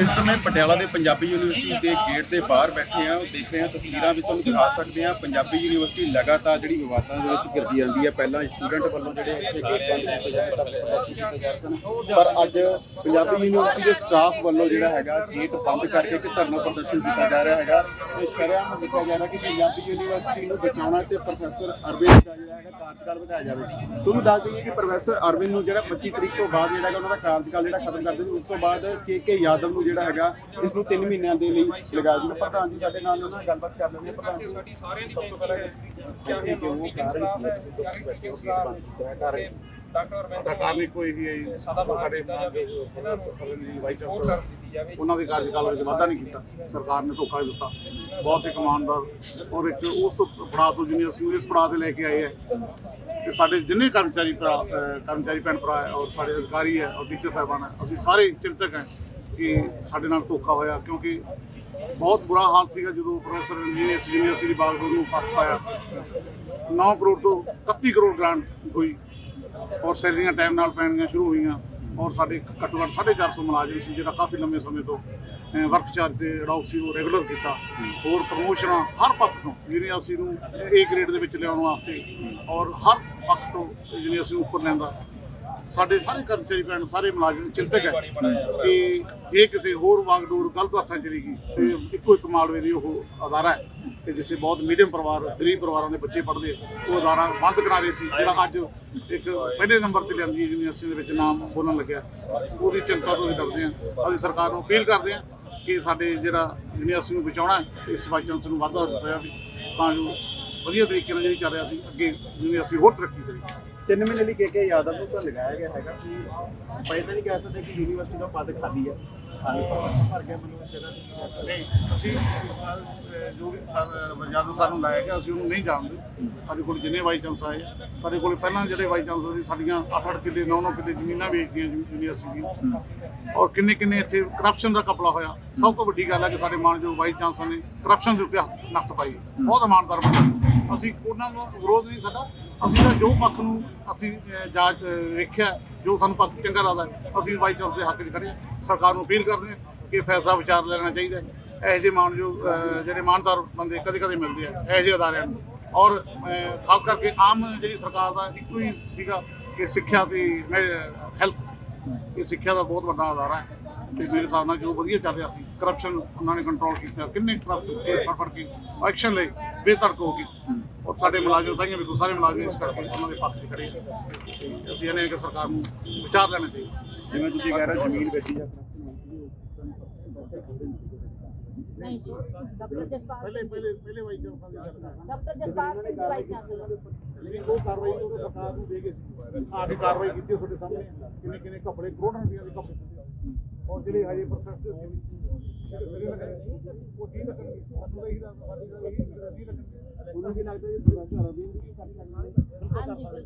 ਇਸ ਸਮੇਂ ਪਟਿਆਲਾ ਦੇ ਪੰਜਾਬੀ ਯੂਨੀਵਰਸਿਟੀ ਦੇ ਗੇਟ ਦੇ ਬਾਹਰ ਬੈਠੇ ਆ ਉਹ ਦੇਖ ਰਹੇ ਆ ਤਸਵੀਰਾਂ ਵਿੱਚ ਤੁਹਾਨੂੰ ਦਿਖਾ ਸਕਦੇ ਆ ਪੰਜਾਬੀ ਯੂਨੀਵਰਸਿਟੀ ਲਗਾਤਾਰ ਜਿਹੜੀ ਵਿਵਾਦਾਂ ਦੇ ਵਿੱਚ ਗਿਰਦੀ ਜਾਂਦੀ ਹੈ। ਪਹਿਲਾਂ ਸਟੂਡੈਂਟ ਵੱਲੋਂ ਜਿਹੜੇ ਇੱਥੇ ਗੇਟ ਬੰਦ ਕੀਤੇ ਜਾਂਦੇ ਧਰਨੇ ਪ੍ਰਦਰਸ਼ਨ ਕੀਤੇ ਜਾ ਰਹੇ ਸਨ। ਪਰ ਅੱਜ ਪੰਜਾਬੀ ਯੂਨੀਵਰਸਿਟੀ ਦੇ ਸਟਾਫ ਵੱਲੋਂ ਜਿਹੜਾ ਹੈਗਾ ਗੇਟ ਬੰਦ ਕਰਕੇ ਇੱਕ ਧਰਨਾ ਪ੍ਰਦਰਸ਼ਨ ਕੀਤਾ ਜਾ ਰਿਹਾ ਹੈਗਾ। ਤੇ ਸ਼ਰੇਆਮ ਲਿਖਿਆ ਜਾ ਰਿਹਾ ਕਿ ਪੰਜਾਬੀ ਯੂਨੀਵਰਸਿਟੀ ਨੂੰ ਬਚਾਉਣਾ ਤੇ ਪ੍ਰੋਫੈਸਰ ਅਰਵਿੰਦ ਦਾ ਜਿਹੜਾ ਹੈਗਾ, ਕਾਰਜਕਾਲ ਵਧਾਇਆ ਜਾਵੇ। ਤੁਹਾਨੂੰ ਦੱਸ ਦਈਏ ਕਿ ਪ੍ਰੋਫੈਸਰ ਅਰਵਿੰਦ ਨੂੰ ਜਿਹੜਾ 25 ਤਰੀਕ ਤੋਂ ਬਾਅਦ ਜਿਹੜਾ ਹੈਗਾ, ਉਹਨਾਂ ਦਾ ਕਾਰਜਕਾਲ ਜਿਹੜਾ ਖਤਮ ਕਰ ਦਿੱਤਾ ਉਸ ਤੋਂ ਬਾਅਦ ਕੇ ਕੇ ਯਾਦਵ ਨੂੰ ਜਿਹੜਾ ਹੈਗਾ ਇਸ ਨੂੰ 3 ਮਹੀਨਿਆਂ ਦੇ ਲਈ ਲਗਾਇਆ ਜੂਗਾ ਪ੍ਰਧਾਨ ਜੀ ਸਾਡੇ ਨਾਲ ਉਹਨਾਂ ਨਾਲ ਗੱਲਬਾਤ ਕਰ ਲੈਂਦੇ ਹਾਂ। ਪ੍ਰਧਾਨ ਜੀ ਸਾਡੀ ਸਾਰਿਆਂ ਦੀ ਸਭ ਤੋਂ ਪਹਿਲਾਂ ਕਿਆ ਹੈ ਕਿ ਉਹ ਕਾਰਨ ਕੀ ਹੈ ਹੋ। ਗੇਟ ਬੰਦ ਕੀਤਾ ਹੈ ਕਾਰਨ ਇੱਕੋ ਹੀ ਹੈ ਸਾਡੇ ਵਾਈਸ ਚਾਂਸਲਰ ਉਹਨਾਂ ਦੇ ਕਾਰਜਕਾਲ ਵਿੱਚ ਵਾਧਾ ਨਹੀਂ ਕੀਤਾ। ਸਰਕਾਰ ਨੇ ਧੋਖਾ ਦਿੱਤਾ। ਬਹੁਤ ਇੱਕ ਇਮਾਨਦਾਰ ਔਰ ਇੱਕ ਉਸ ਪੜਾਅ ਤੋਂ ਜਿਹਨੇ ਅਸੀਂ ਇਸ ਪੜਾਅ ਤੇ ਲੈ ਕੇ ਆਏ ਹੈ ਤੇ ਸਾਡੇ ਜਿੰਨੇ ਕਰਮਚਾਰੀ ਕਰਮਚਾਰੀ ਭੈਣ ਭਰਾ ਹੈ ਔਰ ਸਾਡੇ ਅਧਿਕਾਰੀ ਹੈ ਔਰ ਟੀਚਰ ਸਾਹਿਬਾਨ ਹੈ ਅਸੀਂ ਸਾਰੇ ਚਿੰਤਕ ਹੈ। ਕਿ ਸਾਡੇ ਨਾਲ ਧੋਖਾ ਹੋਇਆ ਕਿਉਂਕਿ ਬਹੁਤ ਬੁਰਾ ਹਾਲ ਸੀਗਾ ਜਦੋਂ ਪ੍ਰੋਫੈਸਰ ਰਣਜੀਤ ਯੂਨੀਵਰਸਿਟੀ ਬਾਗਪੁਰ ਨੂੰ ਪੱਖ ਪਾਇਆ। 9 ਕਰੋੜ ਤੋਂ 31 ਕਰੋੜ ਗ੍ਰਾਂਟ ਹੋਈ ਔਰ ਸੈਲਰੀਆਂ ਟਾਈਮ ਨਾਲ ਪੈਣੀਆਂ ਸ਼ੁਰੂ ਹੋਈਆਂ ਔਰ ਸਾਡੇ ਘੱਟੋ ਘੱਟ 450 ਮੁਲਾਜ਼ਮ ਸੀ ਜਿਹੜਾ ਕਾਫੀ ਲੰਮੇ ਸਮੇਂ ਤੋਂ ਵਰਕ ਚਾਰਜ ਤੇ ਅਡਾਊਟ ਸੀ ਉਹ ਰੈਗੂਲਰ ਕੀਤਾ। ਹੋਰ ਪ੍ਰਮੋਸ਼ਨਾਂ ਹਰ ਪੱਖ ਤੋਂ ਯੂਨੀਵਰਸਿਟੀ ਨੂੰ ਏ ਗ੍ਰੇਡ ਦੇ ਵਿੱਚ ਲਿਆਉਣ ਵਾਸਤੇ ਔਰ ਹਰ ਪੱਖ ਤੋਂ ਯੂਨੀਵਰਸਿਟੀ ਨੂੰ ਉੱਪਰ ਲੈਂਦਾ ਸਾਡੇ ਸਾਰੇ ਕਰਮਚਾਰੀ ਭੈਣ ਸਾਰੇ ਮੁਲਾਜ਼ਮ ਚਿੰਤਕ ਹੈ ਕਿ ਜੇ ਕਿਸੇ ਹੋਰ ਵਾਗਡੋਰ ਗਲਤ ਹੱਥਾਂ 'ਚ ਚਲੀ ਗਈ ਤੇ ਇੱਕੋ ਇੱਕ ਮਾਲਵੇ ਦੀ ਉਹ ਅਦਾਰਾ ਹੈ ਤੇ ਜਿੱਥੇ ਬਹੁਤ ਮੀਡੀਅਮ ਪਰਿਵਾਰ ਗਰੀਬ ਪਰਿਵਾਰਾਂ ਦੇ ਬੱਚੇ ਪੜ੍ਹਦੇ ਉਹ ਅਦਾਰਾ ਬੰਦ ਕਰਾ ਰਹੇ ਸੀ ਜਿਹੜਾ ਅੱਜ ਇੱਕ ਪਹਿਲੇ ਨੰਬਰ ਤੇ ਲਿਆਂਦੀ ਯੂਨੀਵਰਸਿਟੀ ਦੇ ਵਿੱਚ ਨਾਮ ਬੋਲਣ ਲੱਗਿਆ। ਉਹਦੀ ਚਿੰਤਾ ਤੋਂ ਅਸੀਂ ਡਰਦੇ ਹਾਂ। ਅਸੀਂ ਸਰਕਾਰ ਨੂੰ ਅਪੀਲ ਕਰਦੇ ਹਾਂ ਕਿ ਸਾਡੇ ਜਿਹੜਾ ਯੂਨੀਵਰਸਿਟੀ ਨੂੰ ਬਚਾਉਣਾ ਇਸ ਵਾਈਸ ਚਾਂਸਲਰ ਨੂੰ ਵਾਧਾ ਦਿੱਤਾ ਜਾਵੇ ਤਾਂ ਜੋ ਵਧੀਆ ਤਰੀਕੇ ਨਾਲ ਜਿਹੜੀ ਚੱਲ ਰਿਹਾ ਸੀ ਅੱਗੇ ਯੂਨੀਵਰਸਿਟੀ ਹੋਰ ਤਰੱਕੀ ਕਰੇ। 3 ਮਹੀਨੇ ਲਈ ਕੇ ਕੇ ਯਾਦਵ ਨੂੰ ਤਾਂ ਲਗਾਇਆ ਗਿਆ ਹੈਗਾ ਕਿ ਆਪਾਂ ਇਹ ਤਾਂ ਨਹੀਂ ਕਹਿ ਸਕਦੇ ਕਿ ਯੂਨੀਵਰਸਿਟੀ ਦਾ ਪਦ ਖਾਲੀ ਹੈ ਖਾਲੀ ਪਦ ਭਰ ਗਿਆ ਮੈਨੂੰ ਇਸ ਜਗ੍ਹਾ ਤੇ ਨਹੀਂ ਕਹਿ ਸਕਦੇ। ਨਹੀਂ ਅਸੀਂ ਇਸ ਸਾਲ, ਅਹ, ਜੋ ਵੀ ਸਰ ਜਦ ਸਾਨੂੰ ਲਾਇਆ ਗਿਆ ਅਸੀਂ ਉਹਨੂੰ ਨਹੀਂ ਜਾਣਦੇ। ਸਾਡੇ ਕੋਲ ਜਿੰਨੇ ਵਾਈਸ ਚਾਂਸ ਆਏ ਸਾਡੇ ਕੋਲ ਪਹਿਲਾਂ ਜਿਹੜੇ ਵਾਈਸ ਚਾਂਸ ਸੀ ਸਾਡੀਆਂ 8-8 ਕਿੱਲੇ 9-9 ਕਿੱਲੇ ਜ਼ਮੀਨਾਂ ਵੇਚਦੀਆਂ ਯੂਨੀਵਰਸਿਟੀ ਦੀਆਂ। ਔਰ ਕਿੰਨੇ ਕਿੰਨੇ ਇੱਥੇ ਕਰਪਸ਼ਨ ਦਾ ਕਪੜਾ ਹੋਇਆ। ਸਭ ਤੋਂ ਵੱਡੀ ਗੱਲ ਹੈ ਕਿ ਸਾਡੇ ਮਾਨਯੋਗ ਵਾਈਸ ਚਾਂਸਲਰ ਨੇ ਕਰਪਸ਼ਨ ਦੇ ਉੱਤੇ ਹੱਥ ਨੱਥ ਪਾਈ। ਬਹੁਤ ਇਮਾਨਦਾਰ ਬੰਦਾ ਅਸੀਂ ਉਹਨਾਂ ਨੂੰ ਵਿਰੋਧ ਨਹੀਂ ਸਾਡਾ। ਅਸੀਂ ਤਾਂ ਜੋ ਪੱਖ ਨੂੰ ਅਸੀਂ ਅਹ, ਵੇਖਿਆ ਜੋ ਸਾਨੂੰ ਪੱਖ ਚੰਗਾ ਲੱਗਦਾ ਅਸੀਂ ਵਾਈਸ ਚਾਂਸਲਰ ਦੇ ਹੱਕ 'ਚ ਖੜੇ ਹਾਂ। ਸਰਕਾਰ ਨੂੰ ਅਪੀਲ ਕਰਦੇ ਹਾਂ ਕਿ ਫੈਸਲਾ ਵਿਚਾਰ ਲੈਣਾ ਚਾਹੀਦਾ ਹੈ। ਇਹੋ ਜਿਹੇ ਮਾਨਯੋਗ ਅਹ, ਜਿਹੜੇ ਇਮਾਨਦਾਰ ਬੰਦੇ ਕਦੇ ਕਦੇ ਮਿਲਦੇ ਆ ਇਹੋ ਜਿਹੇ ਅਦਾਰਿਆਂ ਨੂੰ। ਔਰ ਖਾਸ ਕਰਕੇ ਆਮ ਜਿਹੜੀ ਸਰਕਾਰ ਦਾ ਇੱਕੋ ਹੀ ਸੀਗਾ ਕਿ ਸਿੱਖਿਆ ਤੇ ਹੈਲਥ ਇਹ ਸਿੱਖਿਆ ਦਾ ਬਹੁਤ ਵੱਡਾ ਅਦਾਰਾ ਹੈ। ਤੇ ਮੇਰੇ ਹਿਸਾਬ ਨਾਲ ਜੋ ਵਧੀਆ ਚੱਲ ਰਿਹਾ ਸੀ ਕਰਪਸ਼ਨ ਉਹਨਾਂ ਨੇ ਕੰਟਰੋਲ ਕੀਤਾ ਕਿੰਨੇ ਕਰਪਸ਼ਨ ਕੇਸ ਫੜ ਫੜ ਕੇ ਐਕਸ਼ਨ ਲਏ ਬੇਤਰਕ ਹੋ ਕੇ ਔਰ ਸਾਡੇ ਮੁਲਾਜ਼ਮ ਤਾਈਆਂ ਵੀ ਸਾਰੇ ਮੁਲਾਜ਼ਮ ਇਸ ਕਰਕੇ ਉਹਨਾਂ ਦੇ ਪੱਖ 'ਚ ਖੜੇ ਆ। ਤੇ ਅਸੀਂ ਇਹਨੇ ਕਿ ਸਰਕਾਰ ਨੂੰ ਵਿਚਾਰ ਲੈਣਾ ਚਾਹੀਦਾ। ਜਿਵੇਂ ਤੁਸੀਂ ਕਹਿ ਰਹੇ ਹੋ ਜ਼ਮੀਨ ਵੇਚੀ ਜਾਂ ਨਹੀਂ ਜੀ ਡਾਕਟਰ ਜਸਪਾਲ ਪਹਿਲੇ ਪਹਿਲੇ ਪਹਿਲੇ ਵਾਈ ਜੋ ਦੀ ਗੱਲ ਕਰ doctor Jaspal Singh ji vice chancellor. ਜਿਹੜੀ ਉਹ ਕਾਰਵਾਈ ਉਹ ਤਾਂ ਸਰਕਾਰ ਨੂੰ ਦੇ ਗਏ ਸੀ। ਆ ਕੇ ਕਾਰਵਾਈ ਕੀਤੀ ਤੁਹਾਡੇ ਸਾਹਮਣੇ। ਕਿੰਨੇ ਕਿੰਨੇ ਕੱਪੜੇ ਕਰੋੜਾਂ ਰੁਪਏ ਦੇ ਕੱਪੜੇ ਔਰ ਜਿਹੜੇ ਹਜੇ ਪ੍ਰੋਸੈਸ ਉਹਨੂੰ ਕੀ ਲੱਗਦਾ ਕਿ ਪ੍ਰੋਫੈਸਰ ਅਰਵਿੰਦ ਵੀ ਕਰ ਸਕਦੇ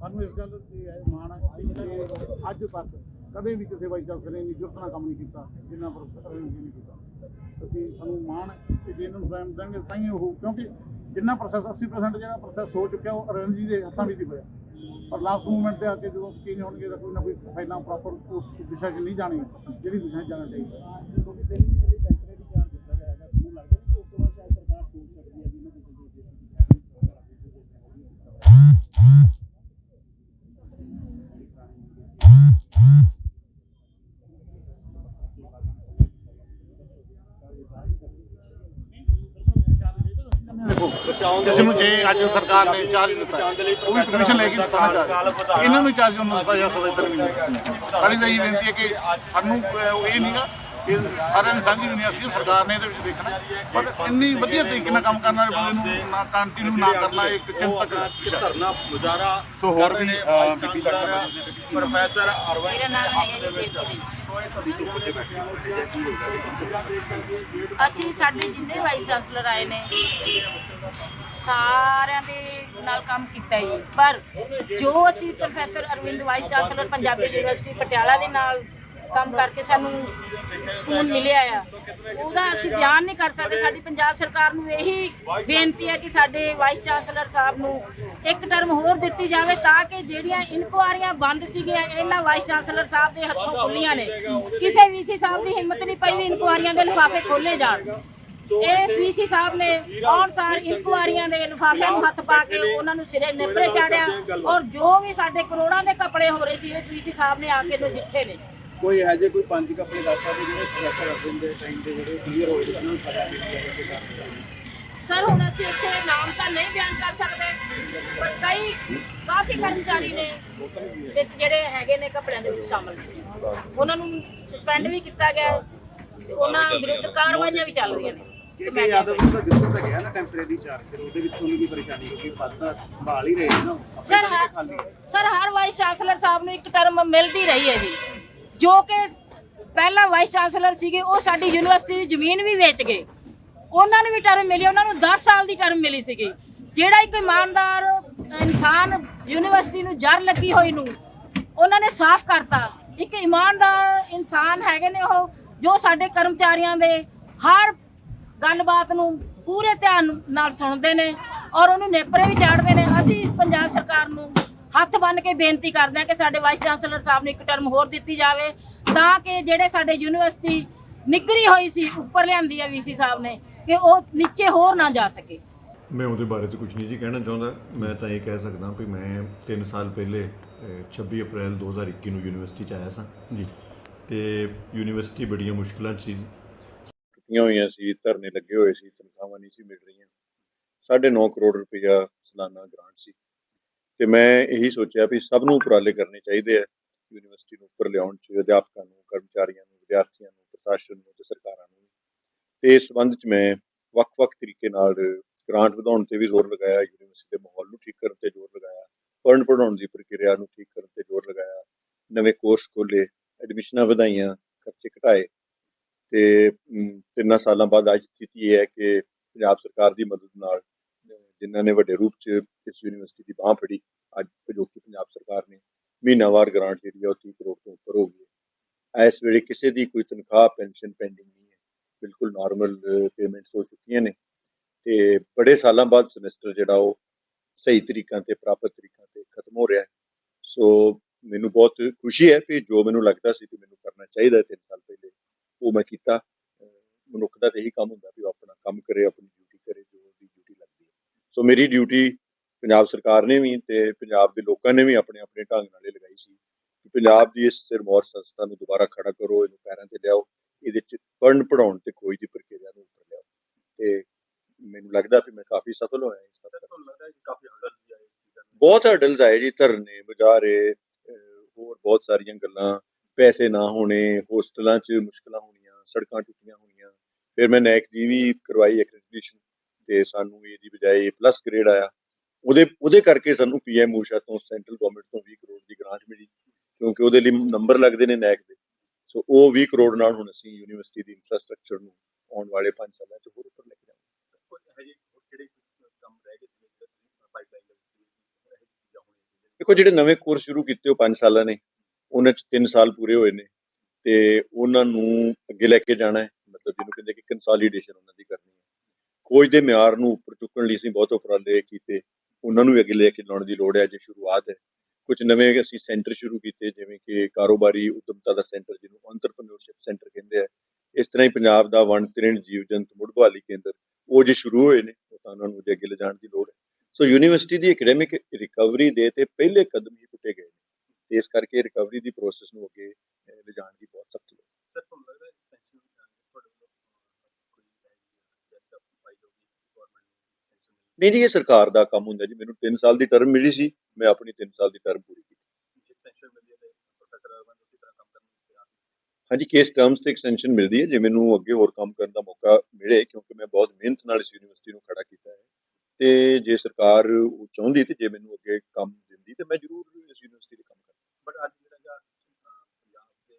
ਸਾਨੂੰ ਇਸ ਗੱਲ ਤੇ ਮਾਣ ਹੈ ਕਿ ਅੱਜ ਤੱਕ ਕਦੇ ਵੀ ਕਿਸੇ ਵਾਈਸ ਚਾਂਸਲਰ ਨੇ ਇੰਨੀ ਨਾਲ ਕੰਮ ਨਹੀਂ ਕੀਤਾ। ਜਿੰਨਾ ਪ੍ਰੋਫੈਸਰ ਅਰਵਿੰਦ ਜੀ ਨੇ ਕੀਤਾ ਅਸੀਂ ਸਾਨੂੰ ਮਾਣ ਹੈ ਕਿ ਜੇ ਇਹਨਾਂ ਨੂੰ ਦੇਣਗੇ ਤਾਂ ਹੀ ਉਹ, ਕਿਉਂਕਿ ਜਿੰਨਾ ਪ੍ਰੋਸੈਸ 80% ਜਿਹੜਾ ਪ੍ਰੋਸੈਸ ਹੋ ਚੁੱਕਿਆ ਉਹ ਅਰਵਿੰਦ ਜੀ ਦੇ ਹੱਥਾਂ ਵਿੱਚ ਹੀ ਹੋਇਆ। ਪਰ ਲਾਸਟ ਮੂਮੈਂਟ ਤੇ ਆ ਕੇ ਜਦੋਂ ਚੇਂਜ ਹੋਣਗੇ, ਤਾਂ ਕੋਈ ਨਾ ਕੋਈ ਫਾਈਲਾਂ ਪ੍ਰੋਪਰ ਉਸ ਦਿਸ਼ਾ 'ਚ ਨਹੀਂ ਜਾਣੀ, ਜਿਹੜੀ ਦਿਸ਼ਾ 'ਚ ਜਾਣਾ ਚਾਹੀਦਾ ਕਿਉਂਕਿ ਤਿੰਨ ਮਹੀਨੇ ਲਈ ਟੈਂਪਰੇਰੀ ਚਾਰਜ ਦਿੱਤਾ ਗਿਆ ਹੈਗਾ ਤੁਹਾਨੂੰ ਲੱਗਦਾ ਨਹੀਂ ਕਿ ਉਸ ਤੋਂ ਬਾਅਦ ਸ਼ਾਇਦ ਸਰਕਾਰ ਸੋਚ ਸਕਦੀ ਹੈ ਵੀ ਇਹਨਾਂ ਦੀ ਕੋਈ ਕਿਸੇ ਨੂੰ ਜੇ ਅੱਜ ਸਰਕਾਰ ਨੇ ਚਾਰਜ ਦਿੱਤਾ ਹੈ, ਉਹ ਵੀ ਪਰਮਿਸ਼ਨ ਲੈ ਕੇ ਦਿੱਤਾ ਇਹਨਾਂ ਨੂੰ ਚਾਰਜ ਉਹਨਾਂ ਨੂੰ ਦਿੱਤਾ ਜਾ ਸਕਦਾ ਨਹੀਂ ਸਾਡੀ ਤਾਂ ਇਹ ਬੇਨਤੀ ਹੈ ਕਿ ਸਾਨੂੰ ਇਹ ਨਹੀਂਗਾ ਕਿ ਸਾਰਿਆਂ ਦੀ ਸਾਂਝੀ ਯੂਨੀਵਰਸਿਟੀ ਹੈ, ਸਰਕਾਰ ਨੇ ਇਹਦੇ ਵਿੱਚ ਦੇਖਣਾ ਹੈ। ਪਰ ਇੰਨੀ ਵਧੀਆ ਤਰੀਕੇ ਨਾਲ ਕੰਮ ਕਰਨ ਵਾਲੇ ਬੰਦੇ ਨੂੰ ਨਾ ਕੰਟੀਨਿਊ ਨਾ ਕਰਨਾ ਇੱਕ ਚਿੰਤਕ ਵਿਸ਼ਾ ਹੈ। ਧਰਨਾ ਮੁਜ਼ਾਹਰਾ ਸੋ ਹੋਰ ਕਰ ਰਹੇ ਵੀ, ਬੀਬੀ ਪ੍ਰੋਫੈਸਰ ਅਰਵਿੰਦ ਮੇਰਾ ਨਾਮ ਹੈਗਾ ਜੀ ਦੇਵਕੀ ਅਸੀਂ ਸਾਡੇ ਜਿੰਨੇ ਵਾਈਸ ਚਾਂਸਲਰ ਆਏ ਨੇ, ਸਾਰਿਆਂ ਦੇ ਨਾਲ ਕੰਮ ਕੀਤਾ ਜੀ। ਪਰ ਜੋ ਅਸੀਂ professor Arvind vice chancellor Punjabi university Patiala ਦੇ ਨਾਲ ਕੰਮ ਕਰਕੇ ਸਾਨੂੰ ਸਕੂਨ ਮਿਲਿਆ ਆ। ਉਹਦਾ ਅਸੀਂ ਬਿਆਨ ਨਹੀਂ ਕਰ ਸਕਦੇ। ਸਾਡੀ ਪੰਜਾਬ ਸਰਕਾਰ ਨੂੰ ਇਹੀ ਬੇਨਤੀ ਹੈ ਕਿ ਸਾਡੇ ਵਾਈਸ ਚਾਂਸਲਰ ਸਾਹਿਬ ਨੂੰ ਇੱਕ ਟਰਮ ਹੋਰ ਦਿੱਤੀ ਜਾਵੇ ਤਾਂ ਕਿ ਜਿਹੜੀਆਂ ਇਨਕੁਆਰੀਆਂ ਬੰਦ ਸੀਗੀਆਂ, ਇਹਨਾਂ ਵਾਈਸ ਚਾਂਸਲਰ ਸਾਹਿਬ ਦੇ ਹੱਥੋਂ ਖੁੱਲੀਆਂ ਨੇ। ਕਿਸੇ ਵੀਸੀ ਸਾਹਿਬ ਦੀ ਹਿੰਮਤ ਨਹੀਂ ਪਈ ਵੀ ਇਨਕੁਆਰੀਆਂ ਦੇ ਲਿਫਾਫੇ ਖੋਲੇ ਜਾਣ। ਇਹ ਸੀਸੀ ਸਾਹਿਬ ਨੇ ਔਰ ਸਾਰ ਇਨਕੁਆਰੀਆਂ ਦੇ ਲਿਫਾਫਿਆਂ ਨੂੰ ਹੱਥ ਪਾ ਕੇ ਉਹਨਾਂ ਨੂੰ ਸਿਰੇ ਨਿਪਰੇ ਚਾੜਿਆ ਔਰ ਜੋ ਵੀ ਸਾਡੇ ਕਰੋੜਾਂ ਦੇ ਕਪੜੇ ਹੋ ਰਹੇ ਸੀ, ਇਹ ਸੀਸੀ ਸਾਹਿਬ ਨੇ ਆ ਕੇ ਨਜਿੱਠੇ ਨੇ। ਕੋਈ ਹੈ ਜੇ ਕੋਈ ਪੰਜ ਕੱਪੜੇ ਦੱਸ ਸਕਦੇ ਜਿਹੜੇ ਪ੍ਰੋਫੈਸਰ ਅਰਜਨ ਦੇ ਟਾਈਮ ਦੇ ਜਿਹੜੇ ਕਲੀਅਰ ਹੋਏ ਜਿਹਨਾਂ ਨੂੰ ਸਜ਼ਾ ਮਿਲੀ ਹੈ ਤੇ ਸਰ ਹੁਣ ਅਸੀਂ ਇੱਥੇ ਨਾਮ ਤਾਂ ਨਹੀਂ ਬਿਆਨ ਕਰ ਸਕਦੇ ਪਰ ਕਈ ਕਾਫੀ ਕਰਮਚਾਰੀ ਨੇ ਵਿੱਚ ਜਿਹੜੇ ਹੈਗੇ ਨੇ ਕੱਪੜਿਆਂ ਦੇ ਵਿੱਚ ਸ਼ਾਮਲ। ਨੇ ਉਹਨਾਂ ਨੂੰ ਸਸਪੈਂਡ ਵੀ ਕੀਤਾ ਗਿਆ ਹੈ ਤੇ ਉਹਨਾਂ ਵਿਰੁੱਧ ਕਾਰਵਾਈਆਂ ਵੀ ਚੱਲ ਰਹੀਆਂ ਨੇ। ਕਿ ਯਾਦਵ ਨੂੰ ਤਾਂ ਦਿੱਤਾ ਤਾਂ ਗਿਆ ਨਾ ਟੈਂਪਰੇਰੀ ਚਾਰਜ ਫਿਰ ਉਹਦੇ ਵਿੱਚ ਤੁਹਾਨੂੰ ਕੀ ਪਰੇਸ਼ਾਨੀ ਕਿਉਂਕਿ ਪਦ ਤਾਂ ਸੰਭਾਲ ਹੀ ਰਹੇ ਨੇ ਸਰ। ਸਰ ਹਰ ਵਾਈਸ ਚਾਂਸਲਰ ਸਾਹਿਬ ਨੂੰ ਇੱਕ ਟਰਮ ਮਿਲਦੀ ਰਹੀ ਹੈ ਜੀ। ਜੋ ਕਿ ਪਹਿਲਾਂ ਵਾਈਸ ਚਾਂਸਲਰ ਸੀਗੇ, ਉਹ ਸਾਡੀ ਯੂਨੀਵਰਸਿਟੀ ਦੀ ਜ਼ਮੀਨ ਵੀ ਵੇਚ ਗਏ। ਉਹਨਾਂ ਨੂੰ ਵੀ ਟਰਮ ਮਿਲੀ, ਉਹਨਾਂ ਨੂੰ 10 ਸਾਲ ਦੀ ਟਰਮ ਮਿਲੀ ਸੀਗੀ। ਜਿਹੜਾ ਇੱਕ ਇਮਾਨਦਾਰ ਇਨਸਾਨ ਯੂਨੀਵਰਸਿਟੀ ਨੂੰ ਜਰ ਲੱਗੀ ਹੋਈ ਨੂੰ, ਉਹਨਾਂ ਨੇ ਸਾਫ਼ ਕਰਤਾ। ਇੱਕ ਇਮਾਨਦਾਰ ਇਨਸਾਨ ਹੈਗੇ ਨੇ ਉਹ, ਜੋ ਸਾਡੇ ਕਰਮਚਾਰੀਆਂ ਦੇ ਹਰ ਗੱਲਬਾਤ ਨੂੰ ਪੂਰੇ ਧਿਆਨ ਨਾਲ ਸੁਣਦੇ ਨੇ ਔਰ ਉਹਨੂੰ ਨੇਪਰੇ ਵੀ ਚਾੜਦੇ ਨੇ। ਅਸੀਂ ਪੰਜਾਬ ਸਰਕਾਰ ਨੂੰ ਹੱਥ ਬੰਨ ਕੇ ਬੇਨਤੀ ਕਰਦੇ ਹਾਂ ਕਿ ਸਾਡੇ ਵਾਈਸ ਚਾਂਸਲਰ ਸਾਹਿਬ ਨੂੰ ਇੱਕ ਟਰਮ ਹੋਰ ਦਿੱਤੀ ਜਾਵੇ ਤਾਂ ਕਿ ਜਿਹੜੇ ਸਾਡੇ ਯੂਨੀਵਰਸਿਟੀ ਨਿਕਰੀ ਹੋਈ ਸੀ ਉੱਪਰ ਲਿਆਂਦੀ ਹੈ ਵੀਸੀ ਸਾਹਿਬ ਨੇ ਕਿ ਉਹ ਨੀਚੇ ਹੋਰ ਨਾ ਜਾ ਸਕੇ। ਮੈਂ ਉਹਦੇ ਬਾਰੇ ਤਾਂ ਕੁਝ ਨਹੀਂ ਜੀ ਕਹਿਣਾ ਚਾਹੁੰਦਾ। ਮੈਂ ਤਾਂ ਇਹ ਕਹਿ ਸਕਦਾ ਵੀ ਮੈਂ 3 ਸਾਲ ਪਹਿਲੇ ਅਹ, 26 ਅਪ੍ਰੈਲ 2021 ਨੂੰ ਯੂਨੀਵਰਸਿਟੀ ਚ ਆਇਆ ਸਾਂ। ਜੀ। ਤੇ ਯੂਨੀਵਰਸਿਟੀ ਬੜੀਆਂ ਮੁਸ਼ਕਲਾਂ 'ਚ ਸੀ। ਟੁੱਟੀਆਂ ਹੋਈਆਂ ਸੀ ਧਰਨੇ ਲੱਗੇ ਹੋਏ ਸੀ ਤਨਖਾਹਾਂ ਨਹੀਂ ਸੀ ਮਿਲ ਰਹੀਆਂ। ਸਾਢੇ ਨੌ ਕਰੋੜ ਰੁਪਇਆ ਸਾਲਾਨਾ ਗ੍ਰਾਂਟ ਸੀ। ਤੇ ਮੈਂ ਇਹੀ ਸੋਚਿਆ ਵੀ ਸਭ ਨੂੰ ਉਪਰਾਲੇ ਕਰਨੇ ਚਾਹੀਦੇ ਆ ਯੂਨੀਵਰਸਿਟੀ ਨੂੰ ਉੱਪਰ ਲਿਆਉਣ ਚ ਅਧਿਆਪਕਾਂ ਨੂੰ ਕਰਮਚਾਰੀਆਂ ਨੂੰ ਵਿਦਿਆਰਥੀਆਂ ਨੂੰ ਪ੍ਰਸ਼ਾਸਨ ਨੂੰ ਤੇ ਸਰਕਾਰਾਂ ਨੂੰ। ਤੇ ਇਸ ਸੰਬੰਧ ਚ ਮੈਂ ਵੱਖ-ਵੱਖ ਤਰੀਕੇ ਨਾਲ ਗ੍ਰਾਂਟ ਵਧਾਉਣ ਤੇ ਵੀ ਜ਼ੋਰ ਲਗਾਇਆ ਯੂਨੀਵਰਸਿਟੀ ਦੇ ਮਾਹੌਲ ਨੂੰ ਠੀਕ ਕਰਨ ਤੇ ਜ਼ੋਰ ਲਗਾਇਆ ਪੜ੍ਹਨ ਪੜ੍ਹਾਉਣ ਦੀ ਪ੍ਰਕਿਰਿਆ ਨੂੰ ਠੀਕ ਕਰਨ ਤੇ ਜ਼ੋਰ ਲਗਾਇਆ ਨਵੇਂ ਕੋਰਸ ਖੋਲੇ ਐਡਮਿਸ਼ਨਾਂ ਵਧਾਈਆਂ ਖਰਚੇ ਘਟਾਏ। ਤੇ ਅਮ, ਤਿੰਨਾਂ ਸਾਲਾਂ ਬਾਅਦ ਅੱਜ ਸਥਿਤੀ ਇਹ ਹੈ ਕਿ ਪੰਜਾਬ ਸਰਕਾਰ ਦੀ ਮਦਦ ਨਾਲ ਜਿਨ੍ਹਾਂ ਨੇ ਵੱਡੇ ਰੂਪ 'ਚ ਇਸ ਯੂਨੀਵਰਸਿਟੀ ਦੀ ਬਾਹ ਫੜੀ, ਅੱਜ ਜੋ ਕਿ ਪੰਜਾਬ ਸਰਕਾਰ ਨੇ ਮਹੀਨਾਵਾਰ ਗ੍ਰਾਂਟ ਜਿਹੜੀ ਆ ਉਹ 30 ਕਰੋੜ ਤੋਂ ਉੱਪਰ ਹੋ ਗਈ ਹੈ। ਇਸ ਵੇਲੇ ਕਿਸੇ ਦੀ ਕੋਈ ਤਨਖਾਹ ਪੈਨਸ਼ਨ ਪੈਂਡਿੰਗ ਨਹੀਂ ਹੈ। ਬਿਲਕੁਲ ਨਾਰਮਲ ਪੇਮੈਂਟਸ ਹੋ ਚੁੱਕੀਆਂ ਨੇ ਤੇ ਬੜੇ ਸਾਲਾਂ ਬਾਅਦ ਸਮੈਸਟਰ ਜਿਹੜਾ ਉਹ ਸਹੀ ਤਰੀਕਾਂ ਤੇ, ਪ੍ਰਾਪਤ ਤਰੀਕਾਂ ਤੇ ਖਤਮ ਹੋ ਰਿਹਾ ਹੈ। ਸੋ ਮੈਨੂੰ ਬਹੁਤ ਖੁਸ਼ੀ ਹੈ ਕਿ ਜੋ ਮੈਨੂੰ ਲੱਗਦਾ ਸੀ ਕਿ ਮੈਨੂੰ ਕਰਨਾ ਚਾਹੀਦਾ ਤਿੰਨ ਸਾਲ ਪਹਿਲੇ, ਉਹ ਮੈਂ ਕੀਤਾ। ਮਨੁੱਖ ਦਾ ਤਾਂ ਇਹੀ ਕੰਮ ਹੁੰਦਾ ਵੀ ਉਹ ਆਪਣਾ ਕੰਮ ਕਰੇ, ਆਪਣੀ ਡਿਊਟੀ ਕਰੇ ਜੋ ਉਹਦੀ ਡਿਊਟੀ ਲੱਗਦੀ ਹੈ ਸੋ ਮੇਰੀ ਡਿਊਟੀ ਪੰਜਾਬ ਸਰਕਾਰ ਨੇ ਵੀ ਤੇ ਪੰਜਾਬ ਦੇ ਲੋਕਾਂ ਨੇ ਵੀ ਆਪਣੇ ਆਪਣੇ ਢੰਗ ਨਾਲ ਲਗਾਈ ਸੀ ਕਿ ਪੰਜਾਬ ਦੀ ਇਸ ਸਿਰਮੌਰ ਸੰਸਥਾ ਨੂੰ ਦੁਬਾਰਾ ਖੜਾ ਕਰੋ ਇਹਨੂੰ ਪੈਰਾਂ ਤੇ ਲਿਆਓ ਇਹਦੇ ਚ ਪੜ੍ਹਨ ਪੜਾਉਣ ਤੇ ਕੋਈ ਦੀ ਪ੍ਰਕਿਰਿਆ ਨੂੰ ਉੱਪਰ ਲਿਆਓ। ਤੇ ਮੈਨੂੰ ਲੱਗਦਾ ਵੀ ਮੈਂ ਕਾਫੀ ਸਫਲ ਹੋਇਆ ਇਸ ਤੱਕ। ਤੁਹਾਨੂੰ ਲੱਗਦਾ ਕਿ ਕਾਫੀ ਹਰਡਲ ਵੀ ਆਏ ਬਹੁਤ ਹਰਡਲਸ ਆਏ ਜੀ ਧਰਨੇ ਅਹ ਹੋਰ ਬਹੁਤ ਸਾਰੀਆਂ ਗੱਲਾਂ। ਪੈਸੇ ਨਾ ਹੋਣੇ ਹੋਸਟਲਾਂ 'ਚ ਮੁਸ਼ਕਲਾਂ ਹੋਣੀਆਂ ਸੜਕਾਂ ਟੁੱਟੀਆਂ ਹੋਣੀਆਂ। ਫਿਰ ਮੈਂ ਨੈਕ ਦੀ ਵੀ ਕਰਵਾਈ ਐਕ੍ਰੈਡੀਟੇਸ਼ਨ ਤੇ ਸਾਨੂੰ ਇਹਦੀ ਬਜਾਏ ਪਲੱਸ ਗ੍ਰੇਡ ਆਇਆ। ਉਹਦੇ ਉਹਦੇ ਕਰਕੇ ਸਾਨੂੰ ਪੀਐਮ ਊਸ਼ਾ ਤੋਂ ਸੈਂਟਰਲ ਗਵਰਨਮੈਂਟ ਤੋਂ 20 ਕਰੋੜ ਦੀ ਗ੍ਰਾਂਟ ਮਿਲੀ, ਕਿਉਂਕਿ ਉਹਦੇ ਲਈ ਨੰਬਰ ਲੱਗਦੇ ਨੇ ਨੈਕ ਦੇ। ਸੋ ਉਹ 20 ਕਰੋੜ ਨਾਲ ਹੁਣ ਅਸੀਂ ਯੂਨੀਵਰਸਿਟੀ ਦੀ ਇਨਫਰਾਸਟ੍ਰਕਚਰ ਨੂੰ ਆਉਣ ਵਾਲੇ 5 ਸਾਲਾਂ 'ਚ ਹੋਰ ਉੱਪਰ ਲੈ ਕੇ ਜਾਵਾਂਗੇ। ਕੋਈ ਕੰਮ ਰਹਿ ਗਏ ਦੇਖੋ, ਜਿਹੜੇ ਨਵੇਂ ਕੋਰਸ ਸ਼ੁਰੂ ਕੀਤੇ, ਉਹ 5 ਸਾਲਾਂ ਨੇ। ਉਹਨਾਂ 'ਚ 3 ਸਾਲ ਪੂਰੇ ਹੋਏ ਨੇ। ਤੇ ਉਹਨਾਂ ਨੂੰ ਅੱਗੇ ਲੈ ਕੇ ਜਾਣਾ ਹੈ। ਮਤਲਬ ਜਿਹਨੂੰ ਕਹਿੰਦੇ ਕਿ ਕੰਸੋਲੀਡੇਸ਼ਨ ਖੋਜ ਦੇ ਮਿਆਰ ਨੂੰ ਉੱਪਰ ਚੁੱਕਣ ਲਈ ਅਸੀਂ ਬਹੁਤ ਉਪਰਾਲੇ ਕੀਤੇ। ਉਹਨਾਂ ਨੂੰ ਵੀ ਅੱਗੇ ਲੈ ਕੇ ਲਾਉਣ ਦੀ ਲੋੜ ਹੈ ਜੇ ਸ਼ੁਰੂਆਤ ਹੈ। ਕੁਝ ਨਵੇਂ ਅਸੀਂ ਸੈਂਟਰ ਸ਼ੁਰੂ ਕੀਤੇ, ਜਿਵੇਂ ਕਿ ਕਾਰੋਬਾਰੀ ਉਦਮਤਾ ਦਾ ਸੈਂਟਰ, ਜਿਹਨੂੰ ਐਂਟਰਪ੍ਰੀਨਿਓਰਸ਼ਿਪ ਸੈਂਟਰ ਕਹਿੰਦੇ ਆ। ਇਸ ਤਰ੍ਹਾਂ ਹੀ ਪੰਜਾਬ ਦਾ ਵਣ ਤ੍ਰਿਣ ਜੀਵ ਜੰਤ ਮੁੱਢ ਬਹਾਲੀ ਕੇਂਦਰ, ਉਹ ਜੇ ਸ਼ੁਰੂ ਹੋਏ ਨੇ, ਉਹ ਤਾਂ ਉਹਨਾਂ ਨੂੰ ਜੇ ਅੱਗੇ ਲਿਜਾਣ ਦੀ ਲੋੜ ਹੈ। ਸੋ ਯੂਨੀਵਰਸਿਟੀ ਦੀ ਐਕੈਡੈਮਿਕ ਰਿਕਵਰੀ ਦੇ ਤੇ ਪਹਿਲੇ ਕਦਮ ਹੀ ਪੁੱਟੇ ਗਏ ਨੇ। ਤੇ ਇਸ ਕਰਕੇ ਰਿਕਵਰੀ ਦੀ ਪ੍ਰੋਸੈਸ ਨੂੰ ਅੱਗੇ ਲਿਜਾਣ ਦੀ ਬਹੁਤ ਸਖਤ ਲੋੜ ਹੈ ਸਰ ਤੁਹਾਨੂੰ ਲੱਗਦਾ ਹੈ ਸੈਂਕਸ਼ਨ ਤੁਹਾਡੇ ਵੱਲੋਂ ਅਹ, ਕੋਈ ਇਹੋ ਜਿਹੀ ਜੈਸਟ ਫਾਈਲ ਹੋਗੀ ਗਵਰਨਮੈਂਟ ਨੂੰ ਸੈਂਕਸ਼ਨ ਨਹੀਂ ਜੀ ਇਹ ਸਰਕਾਰ ਦਾ ਕੰਮ ਹੁੰਦਾ ਜੀ। ਮੈਨੂੰ 3 ਸਾਲ ਦੀ ਟਰਮ ਮਿਲੀ ਸੀ। ਮੈਂ ਆਪਣੀ 3 ਸਾਲ ਦੀ ਟਰਮ ਪੂਰੀ ਕੀਤੀ। ਹਾਂਜੀ ਕੇਸ ਟਰਮਸ ਤੇ ਐਕਸਟੈਂਸ਼ਨ ਮਿਲਦੀ ਹੈ। ਜੇ ਮੈਨੂੰ ਅੱਗੇ ਹੋਰ ਕੰਮ ਕਰਨ ਦਾ ਮੌਕਾ ਮਿਲੇ ਕਿਉਂਕਿ ਮੈਂ ਬਹੁਤ ਮਿਹਨਤ ਨਾਲ ਇਸ ਯੂਨੀਵਰਸਿਟੀ ਨੂੰ ਖੜਾ ਕੀਤਾ ਹੈ। ਤੇ ਜੇ ਸਰਕਾਰ ਉਹ ਚਾਹੁੰਦੀ ਤੇ ਜੇ ਮੈਨੂੰ ਅੱਗੇ ਕੰਮ ਦਿੰਦੀ ਤੇ ਮੈਂ ਜ਼ਰੂਰ ਇਸ ਯੂਨੀਵਰਸਿਟੀ ਦੇ ਕੰਮ ਕਰਾਂ ਬਟ ਅੱਜ ਜਿਹੜਾ ਜਾਂ ਪੰਜਾਬ ਦੇ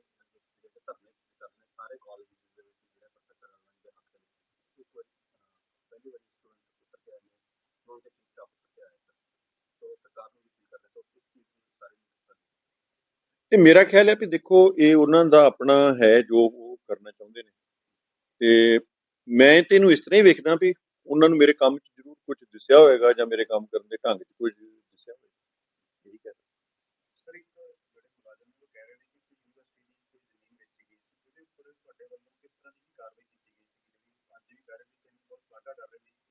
ਜਿਹੜੇ ਧਰਨੇ ਧਰਨੇ ਸਾਰੇ ਕਾਲਜ ਦੇ ਵਿੱਚ ਜਿਹੜਾ ਪ੍ਰੋਫੈਸਰ ਅਰਵਨ ਦੇ ਹੱਕ ਦੇ ਵਿੱਚ ਇੱਕ ਵਾਰੀ ਅਹ, ਪਹਿਲੀ ਵਾਰੀ ਸਟੂਡੈਂਟ ਉੱਤਰ ਕੇ ਆਏ ਨੇ ਉਹਨਾਂ ਦੇ ਚੀਫ ਸਟਾਫ ਉੱਤਰ ਕੇ ਆਏ ਸਰ ਸੋ ਸਰਕਾਰ ਨੂੰ ਵੀ ਕੀ ਕਰਨਾ ਸੋ ਇਸ ਚੀਜ਼ ਦੀ ਸਾਰੇ ਨੂੰ ਤੇ ਮੇਰਾ ਖਿਆਲ ਹੈ ਵੀ ਦੇਖੋ, ਇਹ ਉਹਨਾਂ ਦਾ ਆਪਣਾ ਹੈ ਜੋ ਉਹ ਕਰਨਾ ਚਾਹੁੰਦੇ ਨੇ। ਤੇ ਮੈਂ ਤੇ ਇਹਨੂੰ ਇਸ ਤਰ੍ਹਾਂ ਹੀ ਵੇਖਦਾ ਵੀ ਉਹਨਾਂ ਨੂੰ ਮੇਰੇ ਕੰਮ 'ਚ ਜ਼ਰੂਰ ਕੁਝ ਦਿਸਿਆ ਹੋਵੇਗਾ ਜਾਂ ਮੇਰੇ ਕੰਮ ਕਰਨ ਦੇ ਢੰਗ 'ਚ ਕੁਝ ਦਿਸਿਆ ਹੋਵੇਗਾ ਇਹੀ ਕਹਿ ਸਰ ਇੱਕ ਜਿਹੜੇ ਮੁਲਾਜ਼ਮ ਨੇ ਉਹ ਕਹਿ ਰਹੇ ਨੇ ਕਿ ਯੂਨੀਵਰਸਿਟੀ ਦੀ ਕੋਈ ਜ਼ਮੀਨ ਵੇਚੀ ਗਈ ਸੀ ਉਹਦੇ ਉੱਪਰ ਤੁਹਾਡੇ ਵੱਲੋਂ ਕਿਸ ਤਰ੍ਹਾਂ ਦੀ ਕਾਰਵਾਈ ਕੀਤੀ ਗਈ ਸੀ ਜਿਹੜੀ ਅੱਜ ਵੀ ਕਹਿ ਰਹੇ ਨੇ ਕਿ ਇਹਨੂੰ ਬਹੁਤ ਵਾਧਾ ਕਰ ਰਹੇ ਨੇ ਕਿ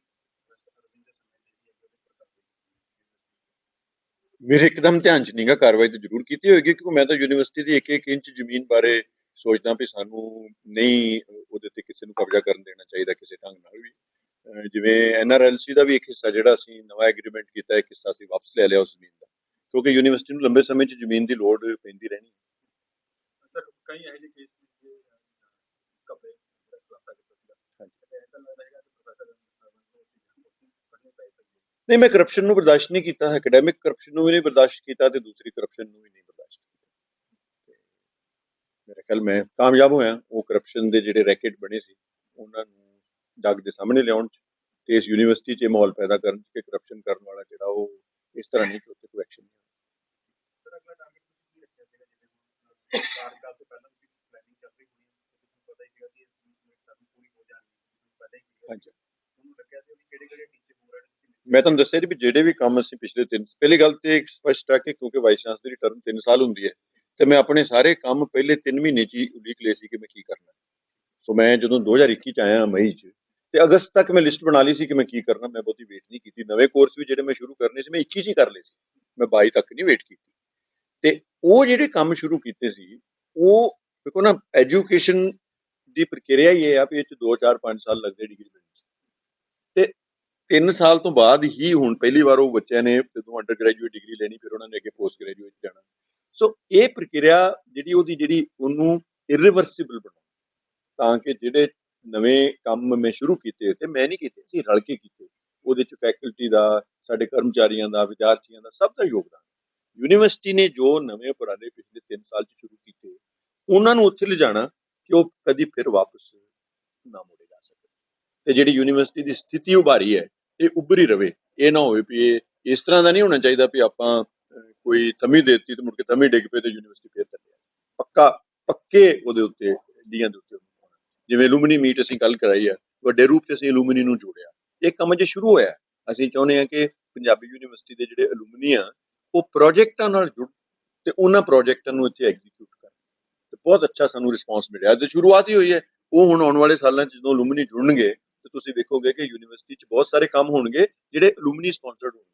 ਪ੍ਰੋਫੈਸਰ ਅਰਵਿੰਦ ਦੇ ਸਮੇਂ ਤੇ ਵੀ ਅੱਗੇ ਉਹਦੇ ਉੱਪਰ ਕਾਰਵਾਈ ਕੀਤੀ ਗਈ ਸੀ ਮੇਰੇ ਇੱਕਦਮ ਧਿਆਨ 'ਚ ਨਹੀਂਗਾ ਕਾਰਵਾਈ ਤਾਂ ਜ਼ਰੂਰ ਕੀਤੀ ਹੋਏਗੀ, ਕਿਉਂਕਿ ਮੈਂ ਤਾਂ ਯੂਨੀਵਰਸਿਟੀ ਦੀ ਇੱਕ ਇੱਕ ਇੰਚ ਜ਼ਮੀਨ ਬਾਰੇ ਸੋਚਦਾ ਵੀ ਸਾਨੂੰ ਨਹੀਂ ਉਹਦੇ ਤੇ ਕਿਸੇ ਨੂੰ ਕਬਜ਼ਾ ਕਰਨ ਦੇਣਾ ਚਾਹੀਦਾ ਕਿਸੇ ਢੰਗ ਨਾਲ ਵੀ। ਜਿਵੇਂ ਐਨਆਰਐਲਸੀ ਦਾ ਵੀ ਇੱਕ ਹਿੱਸਾ ਜਿਹੜਾ ਅਸੀਂ ਨਵਾਂ ਐਗਰੀਮੈਂਟ ਕੀਤਾ, ਇੱਕ ਹਿੱਸਾ ਅਸੀਂ ਵਾਪਸ ਲੈ ਲਿਆ ਉਸ ਜ਼ਮੀਨ ਦਾ। ਕਿਉਂਕਿ ਯੂਨੀਵਰਸਿਟੀ ਨੂੰ ਲੰਬੇ ਸਮੇਂ 'ਚ ਜ਼ਮੀਨ ਦੀ ਲੋੜ ਪੈਂਦੀ ਰਹਿਣੀ। ਸਰ, ਕਈ ਇਹੋ ਜਿਹੇ ਕੇਸ ਨੇ ਕਪੜੇ ਦਾ ਖੁਲਾਸਾ ਕੀਤਾ ਸੀਗਾ ਹਾਂਜੀ ਤੇ ਐਸਾ ਲੱਗਦਾ ਹੈਗਾ ਕਿ ਪ੍ਰੋਫੈਸਰ ਅਰਵਿੰਦ ਨੂੰ ਅਸੀਂ ਕੱਢਣੇ ਪੈ ਸਕਦੇ ਨਹੀਂ, ਮੈਂ ਕਰਪਸ਼ਨ ਨੂੰ ਬਰਦਾਸ਼ਤ ਨਹੀਂ ਕੀਤਾ ਐਕੈਡੈਮਿਕ ਕਰਪਸ਼ਨ ਨੂੰ ਵੀ ਨਹੀਂ ਬਰਦਾਸ਼ਤ ਕੀਤਾ ਤੇ ਦੂਸਰੀ ਕਰਪਸ਼ਨ ਨੂੰ ਵੀ ਨਹੀਂ ਬਰਦਾਸ਼ਤ ਕੀਤਾ। ਤੇ ਮੇਰੇ ਖਿਆਲ ਮੈਂ ਕਾਮਯਾਬ ਹੋਇਆ, ਉਹ ਕਰਪਸ਼ਨ ਦੇ ਜਿਹੜੇ ਰੈਕੇਟ ਬਣੇ ਸੀ, ਉਹਨਾਂ ਨੂੰ ਜੱਗ ਦੇ ਸਾਹਮਣੇ ਲਿਆਉਣ ਚ ਤੇ ਇਸ ਯੂਨੀਵਰਸਿਟੀ 'ਚ ਇਹ ਮਾਹੌਲ ਪੈਦਾ ਕਰਨ ਚ ਕਿ ਕਰਪਸ਼ਨ ਕਰਨ ਵਾਲਾ ਜਿਹੜਾ ਉਹ ਇਸ ਤਰ੍ਹਾਂ ਨਹੀਂ ਕਿ ਉੱਤੇ ਕੋਈ ਐਕਸ਼ਨ ਨਹੀਂ ਸਰ ਅਗਲਾ ਟਾਰਗੇਟ ਤੁਸੀਂ ਕੀ ਰੱਖਿਆ ਸੀਗਾ ਜਿਵੇਂ ਹੁਣ ਕਾਰਜਕਾਲ ਤੋਂ ਪਹਿਲਾਂ ਤੁਸੀਂ ਪਲੈਨਿੰਗ ਚੱਲ ਰਹੀ ਹੋਣੀ ਤੁਹਾਨੂੰ ਪਤਾ ਹੀ ਸੀਗਾ ਕਿ ਇਸ ਮੀਟ ਸਾਡੀ ਪੂਰੀ ਹੋ ਜਾਣੀ ਤੁਹਾਨੂੰ ਪਤਾ ਹੀ ਸੀਗਾ ਹਾਂਜੀ ਤੁਹਾਨੂੰ ਲੱਗਿਆ ਸੀ ਵੀ ਕਿਹੜੇ ਕਿਹੜੇ ਟੀਚੇ ਪੂਰਾ ਤੁਸੀਂ ਮੈਂ ਤੁਹਾਨੂੰ ਦੱਸਿਆ ਜੀ ਵੀ ਜਿਹੜੇ ਵੀ ਕੰਮ ਅਸੀਂ ਪਿਛਲੇ ਤਿੰਨ, ਪਹਿਲੀ ਗੱਲ ਤੇ ਇੱਕ ਸਪਸ਼ਟ ਹੈ ਕਿ ਕਿਉਂਕਿ ਵਾਈਸ ਚਾਂਸਲਰ ਦੀ ਟਰਮ 3 ਸਾਲ ਹੁੰਦੀ ਹੈ, ਤੇ ਮੈਂ ਆਪਣੇ ਸਾਰੇ ਕੰਮ ਪਹਿਲੇ 3 ਮਹੀਨੇ 'ਚ ਹੀ ਉਲੀਕ ਲਏ ਸੀ ਕਿ ਮੈਂ ਕੀ ਕਰਨਾ। ਸੋ ਮੈਂ ਜਦੋਂ 2021 ਚ ਆਇਆ ਮਈ 'ਚ, ਤੇ ਅਗਸਤ ਤੱਕ ਮੈਂ ਲਿਸਟ ਬਣਾ ਲਈ ਸੀ ਕਿ ਮੈਂ ਕੀ ਕਰਨਾ, ਮੈਂ ਬਹੁਤੀ ਵੇਟ ਨਹੀਂ ਕੀਤੀ। ਨਵੇਂ ਕੋਰਸ ਵੀ ਜਿਹੜੇ ਮੈਂ ਸ਼ੁਰੂ ਕਰਨੇ ਸੀ, ਮੈਂ 21 ਚ ਹੀ ਕਰ ਲਏ ਸੀ। ਮੈਂ 22 ਤੱਕ ਨਹੀਂ ਵੇਟ ਕੀਤੀ। ਤੇ ਉਹ ਜਿਹੜੇ ਕੰਮ ਸ਼ੁਰੂ ਕੀਤੇ ਸੀ, ਉਹ ਦੇਖੋ ਨਾ ਐਜੂਕੇਸ਼ਨ ਦੀ ਪ੍ਰਕਿਰਿਆ ਹੀ ਇਹ ਆ ਵੀ ਇਹ ਚ 2 4 5 ਸਾਲ ਲੱਗਦੇ ਡਿਗਰੀ 3 ਸਾਲ ਤੋਂ ਬਾਅਦ ਹੀ ਹੁਣ ਪਹਿਲੀ ਵਾਰ ਉਹ ਬੱਚਿਆਂ ਨੇ ਜਦੋਂ ਅੰਡਰ ਗ੍ਰੈਜੂਏਟ ਡਿਗਰੀ ਲੈਣੀ, ਫਿਰ ਉਹਨਾਂ ਨੇ ਅੱਗੇ ਪੋਸਟ ਗ੍ਰੈਜੂਏਟ ਜਾਣਾ। ਸੋ ਇਹ ਪ੍ਰਕਿਰਿਆ ਜਿਹੜੀ ਉਹਦੀ ਜਿਹੜੀ ਉਹਨੂੰ ਇਰਰਿਵਰਸੀਬਲ ਬਣਾਉਣਾ। ਤਾਂ ਕਿ ਜਿਹੜੇ ਨਵੇਂ ਕੰਮ ਮੈਂ ਸ਼ੁਰੂ ਕੀਤੇ ਤੇ ਮੈਂ ਨਹੀਂ ਕੀਤੇ ਸੀ ਰਲ ਕੇ ਕੀਤੇ। ਉਹਦੇ ਚ ਫੈਕਲਟੀ ਦਾ, ਸਾਡੇ ਕਰਮਚਾਰੀਆਂ ਦਾ, ਵਿਦਿਆਰਥੀਆਂ ਦਾ ਸਭ ਦਾ ਯੋਗਦਾਨ। ਯੂਨੀਵਰਸਿਟੀ ਨੇ ਜੋ ਨਵੇਂ ਉਪਰਾਲੇ ਪਿਛਲੇ 3 ਸਾਲ ਚ ਸ਼ੁਰੂ ਕੀਤੇ, ਉਹਨਾਂ ਨੂੰ ਉੱਥੇ ਲਿਜਾਣਾ ਕਿ ਉਹ ਕਦੀ ਫਿਰ ਵਾਪਸ ਨਾ ਮੁੜੇ ਜਾ ਸਕਣ। ਤੇ ਜਿਹੜੀ ਯੂਨੀਵਰਸਿਟੀ ਦੀ ਸਥਿਤੀ ਉਭਾਰੀ ਹੈ ਇਹ ਉੱਭਰੀ ਰਵੇ, ਇਹ ਨਾ ਹੋਵੇ ਵੀ ਇਹ ਇਸ ਤਰ੍ਹਾਂ ਦਾ ਨਹੀਂ ਹੋਣਾ ਚਾਹੀਦਾ ਵੀ ਆਪਾਂ ਕੋਈ ਥਮੀ ਦੇਤੀ ਤੇ ਮੁੜ ਕੇ ਤਮੀ ਡਿੱਗ ਪਏ ਤੇ ਯੂਨੀਵਰਸਿਟੀ ਫੇਰ ਚੱਲੇ ਪੱਕਾ, ਪੱਕੇ ਉਹਦੇ ਉੱਤੇ ਡੀਆਂ ਦੇ ਉੱਤੇ ਜਿਵੇਂ ਐਲੂਮਨੀ ਮੀਟ ਅਸੀਂ ਕੱਲ ਕਰਾਈ ਹੈ ਵੱਡੇ ਰੂਪ 'ਚ ਅਸੀਂ ਐਲੂਮਨੀ ਨੂੰ ਜੋੜਿਆ। ਇਹ ਕੰਮ ਜੇ ਸ਼ੁਰੂ ਹੋਇਆ, ਅਸੀਂ ਚਾਹੁੰਦੇ ਹਾਂ ਕਿ ਪੰਜਾਬੀ ਯੂਨੀਵਰਸਿਟੀ ਦੇ ਜਿਹੜੇ ਐਲੂਮਨੀ ਆ, ਉਹ ਪ੍ਰੋਜੈਕਟਾਂ ਨਾਲ ਜੁੜ ਤੇ ਉਹਨਾਂ ਪ੍ਰੋਜੈਕਟਾਂ ਨੂੰ ਇੱਥੇ ਐਗਜ਼ੀਕਿਊਟ ਕਰਨ। ਤੇ ਬਹੁਤ ਅੱਛਾ ਸਾਨੂੰ ਰਿਸਪਾਂਸ ਮਿਲਿਆ। ਤੇ ਸ਼ੁਰੂਆਤ ਹੀ ਹੋਈ ਹੈ, ਉਹ ਹੁਣ ਆਉਣ ਵਾਲੇ ਸਾਲਾਂ 'ਚ ਜਦੋਂ ਅਲੂਮਨੀ ਜੁੜਨਗੇ ਤੇ ਤੁਸੀਂ ਵੇਖੋਗੇ ਕਿ ਯੂਨੀਵਰਸਿਟੀ 'ਚ ਬਹੁਤ ਸਾਰੇ ਕੰਮ ਹੋਣਗੇ ਜਿਹੜੇ ਐਲੂਮਨੀ ਸਪਾਂਸਰਡ ਹੋਣਗੇ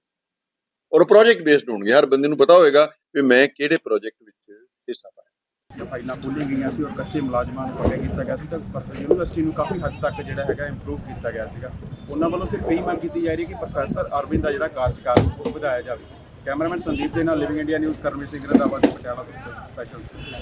ਔਰ ਪ੍ਰੋਜੈਕਟ ਬੇਸਡ ਹੋਣਗੇ। ਹਰ ਬੰਦੇ ਨੂੰ ਪਤਾ ਹੋਏਗਾ ਕਿ ਮੈਂ ਕਿਹੜੇ ਪ੍ਰੋਜੈਕਟ ਵਿੱਚ ਹਿੱਸਾ ਪਾਇਆ। ਫਾਈਲਾਂ ਖੋਲ੍ਹੀਆਂ ਗਈਆਂ ਸੀ ਔਰ ਕੱਚੇ ਮੁਲਾਜ਼ਮਾਂ ਨੂੰ ਪੱਕੇ ਕੀਤਾ ਗਿਆ ਸੀ, ਤਾਂ ਯੂਨੀਵਰਸਿਟੀ ਨੂੰ ਕਾਫੀ ਹੱਦ ਤੱਕ ਜਿਹੜਾ ਹੈਗਾ ਇੰਪਰੂਵ ਕੀਤਾ ਗਿਆ ਸੀਗਾ। ਉਹਨਾਂ ਵੱਲੋਂ ਸਿਰਫ ਇਹੀ ਮੰਗ ਕੀਤੀ ਜਾ ਰਹੀ ਹੈ ਕਿ ਪ੍ਰੋਫੈਸਰ ਅਰਵਿੰਦ ਦਾ ਜਿਹੜਾ ਕਾਰਜਕਾਲ ਉਹ ਵਧਾਇਆ ਜਾਵੇ। ਕੈਮਰਾਮੈਨ ਸੰਦੀਪ ਦੇ ਨਾਲ living India news Karamveer Singh Randhawa ਦੇ ਪਟਿਆਲਾ ਤੋਂ ਸਪੈਸ਼ਲ